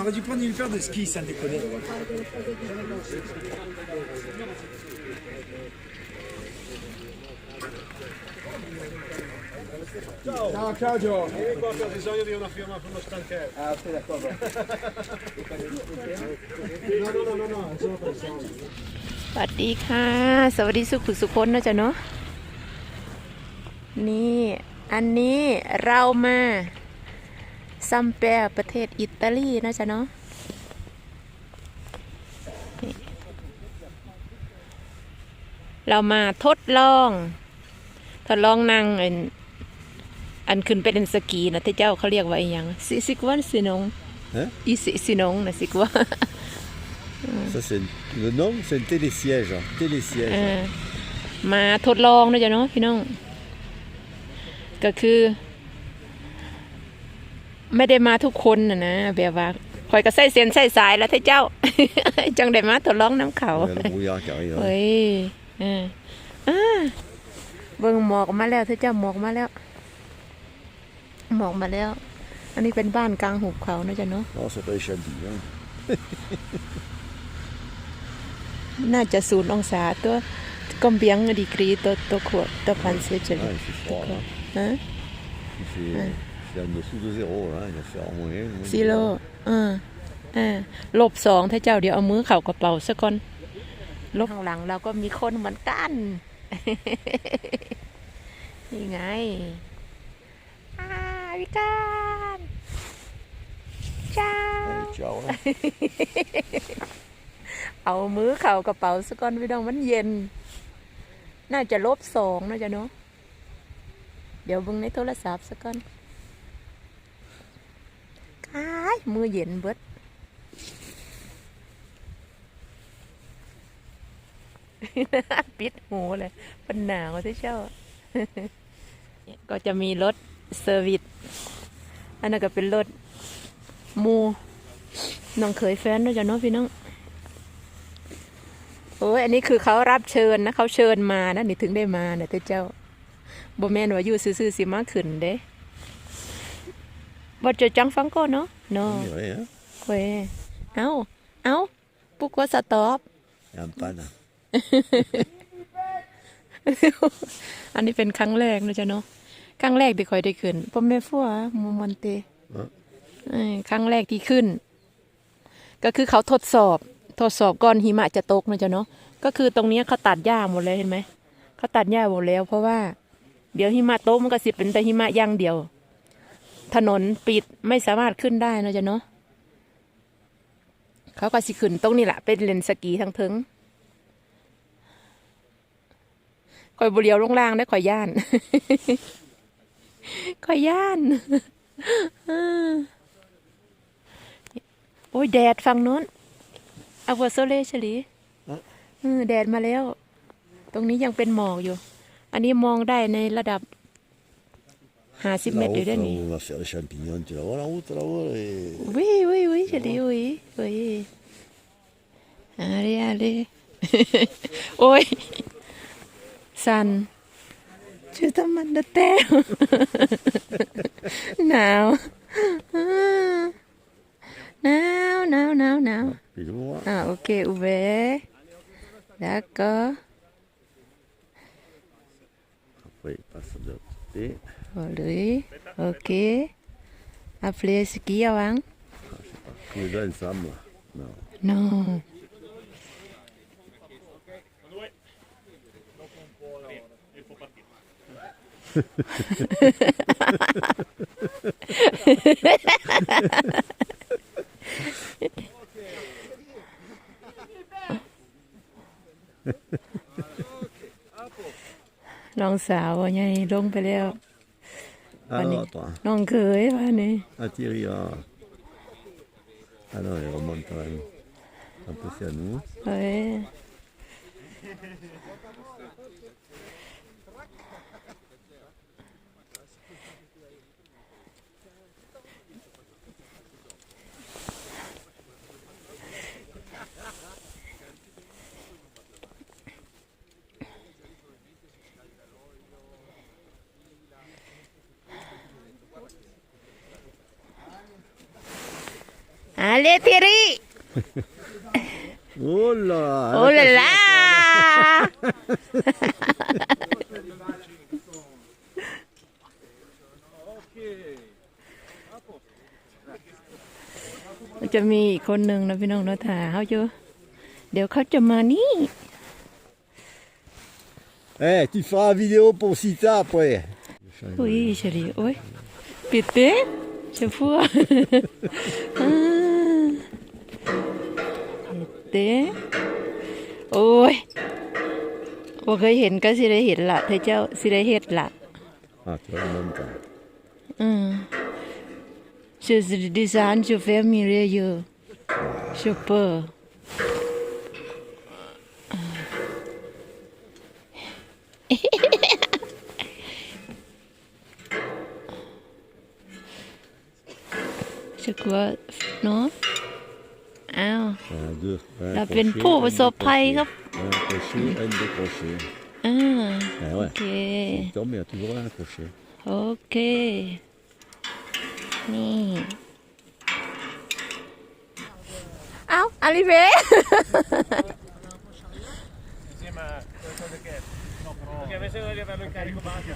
On aurait dû prendre une paire de skis, sans déconner. Ciao Claudio Ho bisogno di una firma per lo stanchero. Ah ok d'accordo. No, no, no, no, no, solo per soldi. สวัสดีค่ะ สวัสดีสุขุสุคนนะจ๊ะเนาะนี่ อันนี้เรามา ซัมเปรประเทศอิตาลีนะจ๊ะเนาะนี่เรามาทดลอง ทดลองนั่งอันอันขึ้นไปเล่นสกีนะที่เจ้าเขาเรียกว่าอหยังซิซิกวันสินง Hein อีสิสินงนะสิกว่า Ça, c'est le nom, c'est le télésiège. hein. Télésiège. เออมาทดลองนะจ๊ะเนาะพี่น้อง ก็คือ ไม่ได้มาทุกคนนะนะแบบว่าคอยก็ใส่เส้นใส่สายแล้วท่าเจ้า จังได้มาทดลองน้ำเขา Il y a le brouillard qui arrive. hein. เฮ้ยเอออ่าเบิ่งหมอกมาแล้วท่าเจ้าหมอกมาแล้ว หมอกมาแล้ว อันนี้เป็นบ้านกลางหุบเขานะจ๊ะเนาะ Non, c'est pas les champignons. น่าจะศูนย์องศาตัวก็เบียงดีกรีตัวตัวขวดตัวพันเสียเฉลี่ Ah, ย il fait ตัว froid. ขวด Là. ฮะ Il fait, c'est en dessous de zéro. Là. Il va faire moins. moins ซีโร่อ่าอ่าลบสองถ้าเจ้าเดี๋ยวเอามือเข่ากระเป๋าซะก่อนลบข้างหลังเราก็มีคนเหมือนกัน นี่ไงอ่าวิการจ้า Allez, ciao. Là. เอามือเข่ากระเป๋าซะก่อนพี่น้องมันเย็น น่าจะลบสองนะจ๊ะเนาะเดี๋ยวเบิ่งในโทรศัพท์ซะก่อนกาย มือเย็นเบิดปิดหูเลยเป็นหนาวที่เจ้าก็จะมีรถเซอร์วิส อันนั้นก็เป็นรถมูน้องเคยแฟนด้วยจ้ะเนาะพี่น้อง โอ้ยอันนี้คือเขารับเชิญนะเขาเชิญมานะนี่ถึงได้มาเนี่ยเจ้าบ่แม่นว่าอยู่ซื่อๆสิมาขึ้นเด้บ่จอจังฟังก็เนาะ เนาะ On dirait, hein. เว้ยเอ้าเอ้าปุ๊กว่าสต็อป Il y a un panne. อันนี้เป็นครั้งแรกนะจ๊ะเนาะ ครั้งแรกที่คอยได้ขึ้นพ่อแม่ฟัวมอมันเตฮะเอ้ยครั้งแรกที่ขึ้น ก็คือเขาทดสอบ ทดสอบก่อนหิมะจะตกนะจ๊ะเนาะ ก็คือตรงเนี้ยเขาตัดหญ้าหมดเลยเห็นไหม เขาตัดหญ้าหมดแล้ว เพราะว่า เดี๋ยวหิมะตกมันก็สิเป็นแต่หิมะอย่างเดียว ถนนปิดไม่สามารถขึ้นได้นะจ๊ะเนาะเขาก็สิขึ้นตรงนี้แหละเป็นเลนสกีทั้งเทิงคอยบุเรียวลงล่างได้คอยย่านคอยย่านโอ้ยแดดฝั่งโน้นอาวาโซเลชลีฮะเออแดดมาแล้ว ตรงนี้ยังเป็นหมอกอยู่ อันนี้มองได้ในระดับ ห้าสิบเมตร La อยู่ route, ด้าน là, นี้ où on va faire les champignons. Tu la vois la route là-haut là, et- วิวิวิชลีวิวิอะไรอะไรโอ้ยสันชื่อตมันเดเต้หนาวหนาวหนาวหนาวหนาว Puis le voir. อ่าโอเคอุเบแล้วก็ Après, il passe de l'autre côté. โอ้เลยโอเคอัพเลสกี น้องสาวว่าไงลงไปแล้ววันนี้ Alors, attends. น้องเคยว่านี่ Ah, Thierry, ah. Ah non, il remonte quand même. Un peu, c'est à nous. เอ้ย Allez Thierry Oh là Oh là là จะมีอีกคนหนึ่งนะพี่น้องเนาะถ่าเขาอยู่เดี๋ยวเขาจะมานี่ Eh, tu feras la vidéo pour Sita après. อุ้ยเฉลีโอ้ยปิด เต้เชื่อฟัวอ่าปิดเต้โอ้ยบ่เคยเห็นก็สิได้เห็นละเธอเจ้าสิได้เฮ็ดละ Ah, tu vois, même pas. อืม Je suis design je fais merveilleux super จะกลัวเนาะ อ้าว Un, deux. Un เราเป็น crochet, ผู้ un ประสบภัยครับ Un crochet, un décroché. อ่า Ah โอ ouais. เค Tom, il y a toujours un crochet. โอเค นี่ เอาอาลิเว Perché avesse di averlo in carico base.